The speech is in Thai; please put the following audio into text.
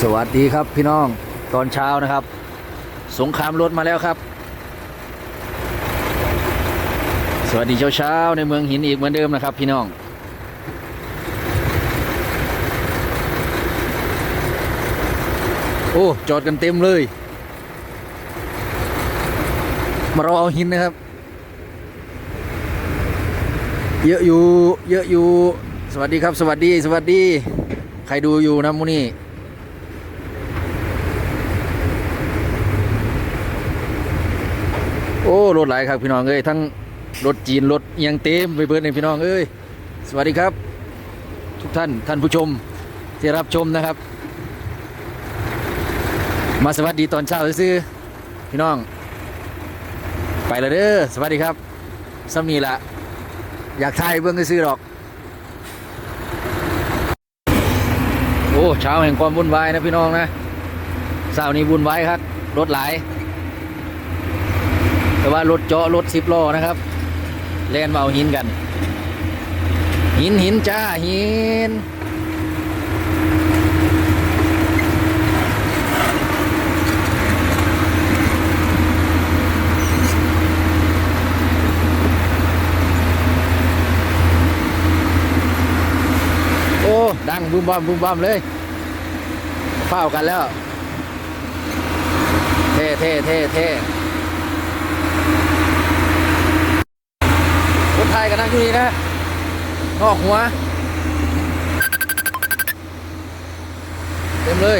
สวัสดีครับพี่น้องตอนเช้านะครับ สงครามรถมาแล้วครับ สวัสดีเช้าเช้าๆในเมืองหินอีกเหมือนเดิมนะครับ พี่น้อง โอ้จอดกันเต็มเลย มารอเอาหินนะครับ เยอะอยู่เยอะอยู่ สวัสดีครับ สวัสดีสวัสดี ใครดูอยู่นะมูนี่ อ้รถหลายครับพี่น้องเอ้ยทั้งรถจีนรถยังเต็มไปเบิดเลยพี่น้องเอ้ยสวัสดีครับ ทุกท่านท่านผู้ชมที่รับชมนะครับ มาสวัสดีตอนเช้าซื้อพี่น้อง ไปแล้วเด้อสวัสดีครับสำนีละอยากถ่ายเบื้องซื้อหรอก โอ้เช้าแห่งความวุ่นวายนะพี่น้องนะเช้านี้วุ่นวายครับรถหลาย แต่ว่ารถเจาะรถสิบล้อนะครับแล่นมาเอาหินกัน หินหินจ้าหินโอ้ดังบุมบ้ามบุมบ้ามเลยเฝ้ากันแล้ว เท่เท่เท่เท่คน ไทยกันนั่งอยู่นี่นะนอกหัว เต็มเลย